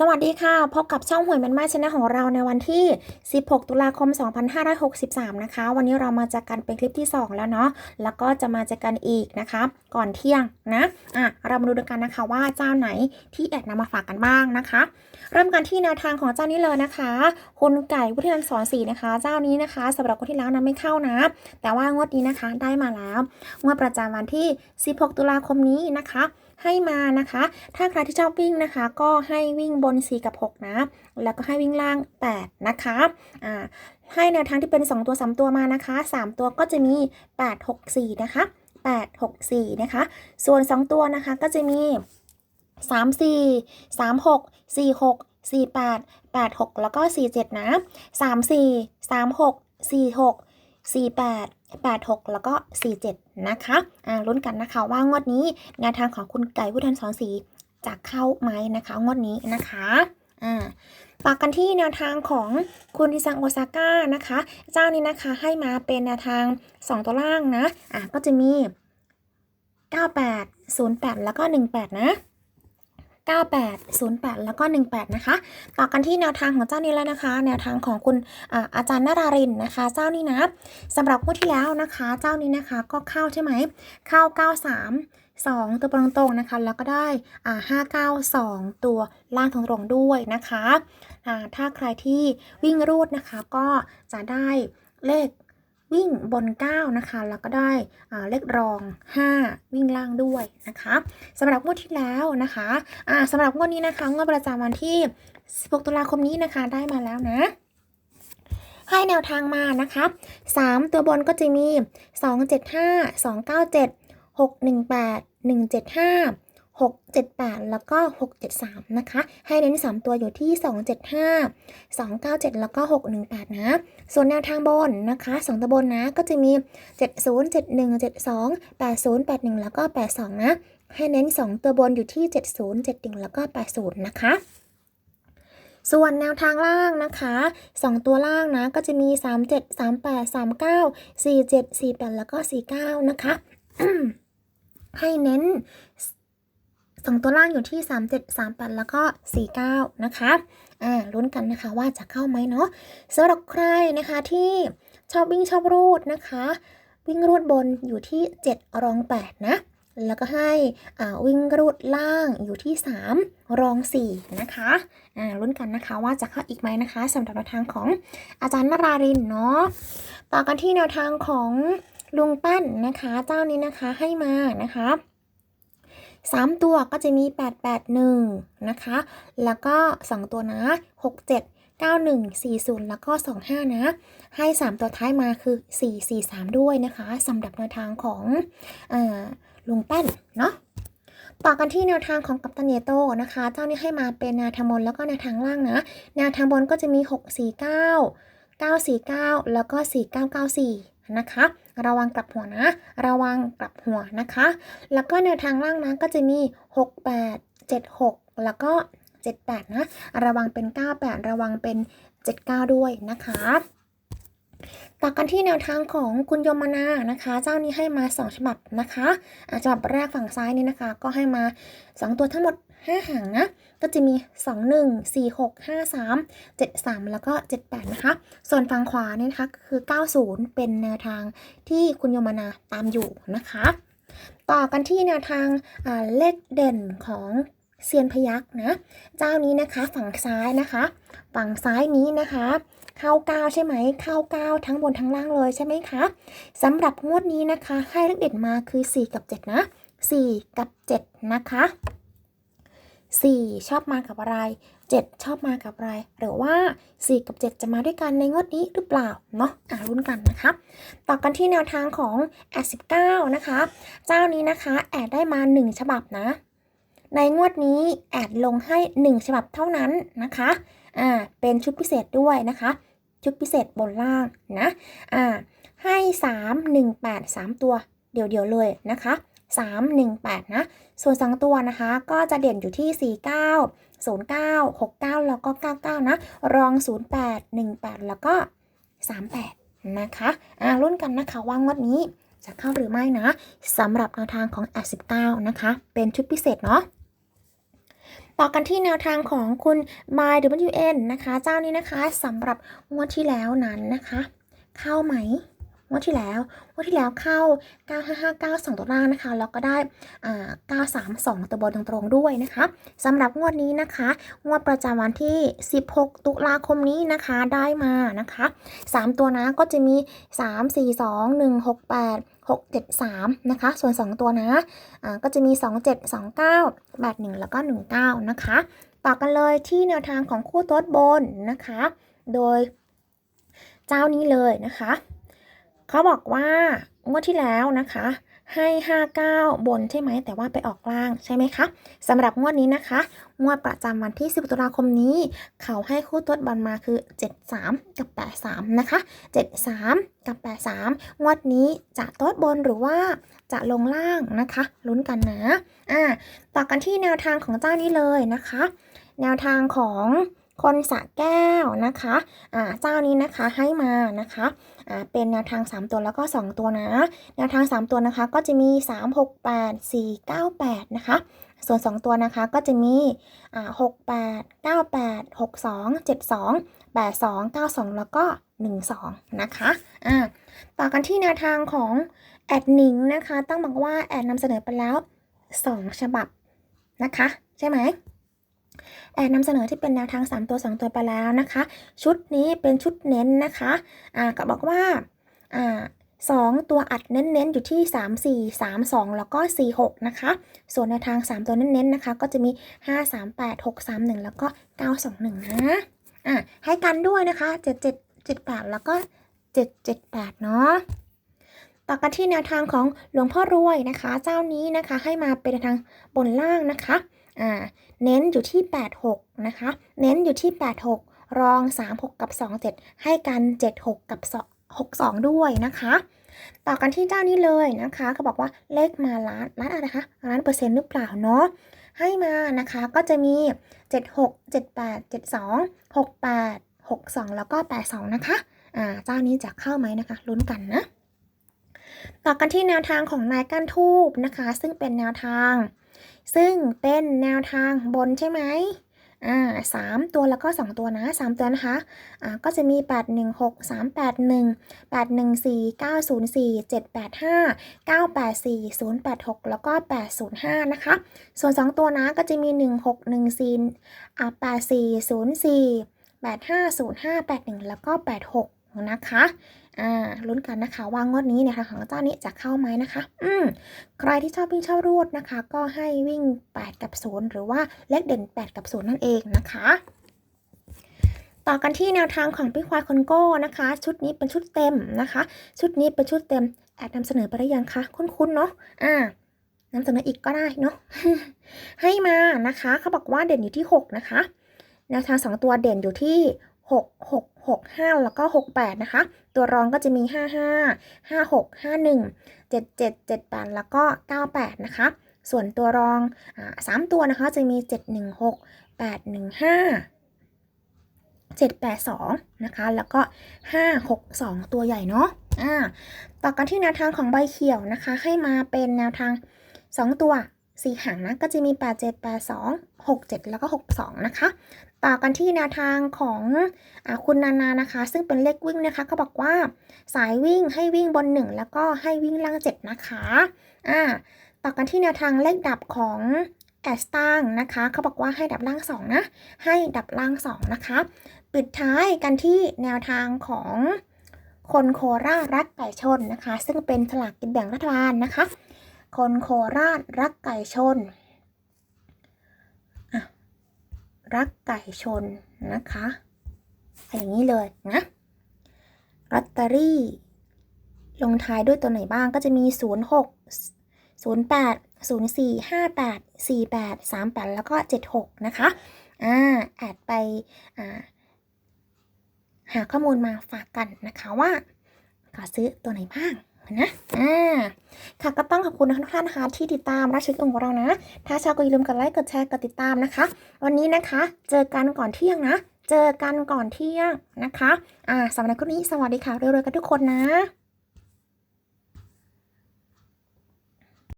สวัสดีค่ะ พบกับช่องหวยแมนมาชนะของเราในวันที่ 16 ตุลาคม 2563 นะคะ วันนี้เรามาเจอกันเป็นคลิปที่ 2 แล้วเนาะ แล้วก็จะมาเจอกันอีกนะคะ ก่อนเที่ยงนะ อะ เรามาดูกันนะคะว่าเจ้าไหนที่แอดนำมาฝากกันบ้างนะคะ เริ่มกันที่แนวทางของเจ้านี้เลยนะคะ คุณไก่วุฒินันสอนสีนะคะ เจ้านี้นะคะสำหรับคนที่แล้วนั้นไม่เข้านะ แต่ว่างวดนี้นะคะได้มาแล้ว งวดประจำวันที่ 16 ตุลาคมนี้นะคะ ให้มานะคะ ถ้าใครที่ชอบวิ่งนะคะ ก็ให้วิ่งบน 4 กับ 6 นะ แล้วก็ให้วิ่งล่าง 8 นะคะอ่าให้แนวทางที่เป็น 2 ตัว 3 ตัวมานะคะ 3 ตัวก็จะมี 8 6 4 นะคะ 8 6 4 นะคะ ส่วน 2 ตัวนะคะก็จะมี 3 4 3 6 4 6 4 8 8 6 แล้วก็ 4 7 นะ 3 4 3 6 4 6 48 86 แล้วก็ 47 นะคะอ่าลุ้นกันนะคะว่างวดนี้แนวทางของคุณไก่ผู้ทันสอนสีจะเข้าไหมนะคะ งวดนี้นะคะอ่าฝากกันที่แนวทางของคุณทิซังโอซาก้านะคะ เจ้านี้นะคะให้มาเป็นแนวทาง 2 ตัวล่างนะอ่าก็จะมี 98 08 แล้วก็ 18 นะ 98 08 แล้วก็ 18 นะคะ ต่อกันที่แนวทางของเจ้านี้แล้วนะคะ แนวทางของคุณอาอาจารย์นารารินนะคะ เจ้านี้นะสำหรับงวดที่แล้วนะคะ เจ้านี้นะคะก็เข้าใช่ไหม เข้า 93 2 ตัวตรงๆนะคะ แล้วก็ได้อ่า592 ตัวล่างตรงๆด้วยนะคะอ่าถ้าใครที่วิ่งรูดนะคะก็จะได้เลข วิ่งบน 9 นะคะ แล้วก็ได้เลขรอง 5 วิ่งล่างด้วยนะคะสำหรับงวดที่แล้วนะคะอ่าสำหรับงวดนี้นะคะงวดประจำวันที่ 16 ตุลาคมนี้นะคะได้มาแล้วนะให้แนวทางมานะคะ 3 ตัวบนก็จะมี 275 297 618 175 678 แล้วก็ 673 นะคะ ให้เน้น 3 ตัวอยู่ที่ 275 297 แล้วก็ 618 นะ ส่วนแนวทางบนนะคะ 2ตัวบนนะ ก็จะมี 70 71 72 80 81 แล้วก็ 82 นะ ให้เน้น 2 ตัวบนอยู่ที่ 70 71 แล้วก็ 80 นะคะส่วนแนวทางล่างนะคะ 2 ตัวล่างนะ ก็จะมี 37 38 39 47 48 แล้วก็ 49 นะคะ ให้เน้น 2ตัวล่างอยู่ที่ 37 38 แล้วก็ 49 นะคะอ่าลุ้นกันนะคะว่าจะเข้าไหมเนาะสำหรับใครนะคะที่ชอบวิ่งชอบรูดนะคะ วิ่งรูดบนอยู่ที่ 7 รอง 8 นะ แล้วก็ให้อ่าวิ่งรูดล่างอยู่ที่ 3 รอง 4 นะคะอ่าลุ้นกันนะคะว่าจะเข้าอีกไหมนะคะสำหรับแนวทางของอาจารย์นรารินเนาะต่อกันที่แนวทางของลุงปั้นนะคะ เจ้านี้นะคะให้มานะคะ 3 ตัวก็จะมี 881 นะคะ แล้วก็ 2 ตัวนะ 67 91 40 แล้วก็ 25 นะ ให้ 3 ตัวท้ายมาคือ 443 ด้วยนะคะสำหรับแนวทางของอลุงแป้นเนาะต่อกันที่แนวทางของกัปตันเนโตนะคะ เจ้านี้ให้มาเป็นแนวทางบนแล้วก็แนวทางล่างนะ แนวทางบนก็จะมี 649 949 แล้วก็ 4994 นะคะ ระวังกลับหัวนะ ระวังกลับหัวนะคะ แล้วก็แนวทางล่างนะก็จะมี 68 76 แล้วก็ 78 นะ ระวังเป็น 98 ระวังเป็น 79 ด้วยนะคะ ต่อกันที่แนวทางของคุณยมนานะคะ เจ้านี้ให้มา 2 ฉบับนะคะอะฉบับแรกฝั่งซ้ายนี่นะคะ ก็ให้มา 2 ตัวทั้งหมด 5 หางนะ ก็จะมี 21 46 53 73 แล้วก็ 78 นะคะ ส่วนฝั่งขวานี่นะคะคือ 90 เป็นแนวทางที่คุณยมนาตามอยู่นะคะ ต่อกันที่แนวทางอ่าเลขเด่นของ เซียนพยักนะ เจ้านี้นะคะฝั่งซ้ายนะคะ ฝั่งซ้ายนี้นะคะเข้าเก้าใช่ไหมเข้าเก้าทั้งบนทั้งล่างเลยใช่ไหมคะสำหรับงวดนี้นะคะให้เลขเด่นมาคือ 4 กับ 7 นะ 4 กับ 7 นะคะ 4 ชอบมากับอะไร 7 ชอบมากับอะไร หรือว่า 4 กับ 7 จะมาด้วยกันในงวดนี้หรือเปล่าเนาะอ่ารุ้นกันนะคะ ต่อกันที่แนวทางของแอด19 นะคะ เจ้านี้นะคะแอดได้มา 1 ฉบับนะ ในงวดนี้แอดลงให้ 1 ฉบับเท่านั้นนะคะอ่าเป็นชุดพิเศษด้วยนะคะ ชุดพิเศษบนล่างนะอ่าให้ 3 1 8 3 ตัวเดี่ยวๆเลยนะคะ3 1 8 นะ ส่วน2ตัวนะคะ ก็จะเด่นอยู่ที่ 49 09 69 แล้วก็ 99 นะ รอง 08 18 แล้วก็ 38 นะคะอ่ารุ่นกันนะคะว่างวดนี้จะเข้าหรือไม่นะสำหรับแนวทางของ 89 นะคะ เป็นชุดพิเศษเนาะ ต่อกันที่แนวทางของคุณ My WN นะคะ เจ้านี้นะคะสำหรับงวดที่แล้วนั้นนะคะ เข้าไหมงวดที่แล้วงวดที่แล้วเข้า 9559ตัวล่างนะคะ แล้วก็ได้อ่า932 ตัวบนตรงๆด้วยนะคะสำหรับงวดนี้นะคะ งวดประจำวันที่ 16 ตุลาคมนี้นะคะได้มานะคะ 3 ตัวนะก็จะมี 3 4 2 1 6 8 6 7 3 นะคะ ส่วน 2 ตัวนะะก็จะมี 2 7 2 9 8 1 แล้วก็ 19 นะคะ ต่อกันเลยที่แนวทางของคู่โต๊ดบนนะคะ โดยเจ้านี้เลยนะคะ เขาบอกว่างวดที่แล้วนะคะ ให้ 59 บนใช่ไหม แต่ว่าไปออกล่างใช่ไหมคะสำหรับงวดนี้นะคะ งวดประจำวันที่ 10 ตุลาคมนี้ เขาให้คู่ต้นบอลมาคือ 73 กับ 83 นะคะ 73 กับ 83 งวดนี้จะโต๊ดบนหรือว่าจะลงล่างนะคะ ลุ้นกันนะ อ่า ต่อกันที่แนวทางของเจ้านี้เลยนะคะ แนวทางของ คนสระแก้วนะคะอ่าเจ้านี้นะคะให้มานะคะอ่าเป็นแนวทาง 3 ตัวแล้วก็ 2 ตัวนะแนวทาง 3 ตัวนะคะก็จะมี 3 6 8 4 9 8 นะคะ ส่วน 2 ตัวนะคะก็จะมีอ่า6 8 9 8 6 2 7 2 8 2 9 2 แล้วก็ 1 2 นะคะอ่าต่อกันที่แนวทางของแอดนิงนะคะต้องบอกว่าแอดนำเสนอไปแล้ว 2 ฉบับนะคะ ใช่ไหม แอบนำเสนอที่เป็นแนวทาง 3 ตัว 2 ตัวไปแล้วนะคะ ชุดนี้เป็นชุดเน้นนะคะอ่าก็บอกว่าอ่าสองตัวอัดเน้นๆ อยู่ที่ 3 4 3 2 แล้วก็ 4 6 นะคะ ส่วนในวทาง 3 ตัวเน้นๆ นะคะ ก็จะมี 5 3 8 6 3 1 แล้วก็ 9 2 1 นะอ่าให้กันด้วยนะคะ 7 7 7 8 แล้วก็ 7 7 8 เนาะต่อกันที่แนวทางของหลวงพ่อรวยนะคะ เจ้านี้นะคะให้มาเป็นทางบนล่างนะคะ อ่าเน้นอยู่ที่ 86 นะคะ เน้นอยู่ที่ 86 รอง 36 กับ 27 ให้กัน 76 กับ 62 ด้วยนะคะ ต่อกันที่เจ้านี้เลยนะคะเขาบอกว่าเลขมาล้านล้านอะไรคะล้านเปอร์เซ็นต์หรือเปล่าเนาะให้มานะคะก็จะมี 76 78 72 68 62 แล้วก็ 82 นะคะอ่าเจ้านี้จะเข้าไหมนะคะลุ้นกันนะ ต่อกันที่แนวทางของนายก้านทูบนะคะ ซึ่งเป็นแนวทาง ซึ่งเป็นแนวทางบนใช่ไหมอ่าสามตัวแล้วก็สองตัวนะสามตัวนะคะอ่าก็จะมี8 1 6 3 8 1 8 1 4 9 0 4 7 8 5 9 8 4 0 8 6แล้วก็805นะคะ ส่วน2ตัวนะก็จะมี1 6 1 4อ่า8 4 0 4 8 5 0 5 8 1แล้วก็86 นะคะอ่าลุ้นกันนะคะ ว่างวดนี้เนี่ยค่ะของเจ้านี้จะเข้าไหมนะคะ อืมใครที่ชอบวิ่งชอบรูดนะคะ ก็ให้วิ่ง 8 กับ 0 หรือว่าเลขเด่น 8 กับ 0 นั่นเองนะคะ ต่อกันที่แนวทางของพี่ควายคอนโก้นะคะ ชุดนี้เป็นชุดเต็มนะคะ ชุดนี้เป็นชุดเต็มแอดนำเสนอไปได้ยังคะคุ้นๆเนาะอ่านำเสนออีกก็ได้เนาะให้มานะคะ เขาบอกว่าเด่นอยู่ที่ 6 นะคะแนวทาง 2 ตัวเด่นอยู่ที่ 6 6 6 5 แล้วก็ 68 นะคะ ตัวรองก็จะมี 55 56 51 77 78 แล้วก็ 98 นะคะ ส่วนตัวรองอ่าสามตัวนะคะจะมี 716 815 782 นะคะ แล้วก็ 562 ตัวใหญ่เนาะอ่าต่อกันที่แนวทางของใบเขียวนะคะ ให้มาเป็นแนวทาง 2 ตัว สี่หางนะก็จะมี 87 82 67 แล้วก็ 62 นะคะ ต่อกันที่แนวทางของอคุณนานานะคะ ซึ่งเป็นเลขวิ่งนะคะเขาบอกว่าสายวิ่งให้วิ่งบน 1 แล้วก็ให้วิ่งล่าง 7 นะคะอ่าต่อกันที่แนวทางเลขดับของแอสตังนะคะเขาบอกว่าให้ดับล่าง 2 นะ ให้ดับล่าง 2 นะคะ ปิดท้ายกันที่แนวทางของคนโคราชรักไก่ชนนะคะ ซึ่งเป็นสลากกินแบ่งรัฐบาลนะคะ คนโคราชรักไก่ชน รักไก่ชนนะคะอย่างนี้เลยนะลอตเตอรี่ลงท้ายด้วยตัวไหนบ้างก็จะมี 0 6 0 8 0 4 5 8 4 8 3 8 แล้วก็ 76 นะคะ อ่า แอดไปอ่าหาข้อมูลมาฝากกันนะคะว่าขอซื้อตัวไหนบ้าง นะอ่าค่ะก็ต้องขอบคุณทุกท่านนะคะที่ติดตามรับชมของเรานะ ถ้าชอบก็อย่าลืมกดไลค์กดแชร์กดติดตามนะคะ วันนี้นะคะ เจอกันก่อนเที่ยงนะ เจอกันก่อนเที่ยงนะคะ อ่าสำหรับคลิปนี้สวัสดีค่ะเร็วๆกันทุกคนนะ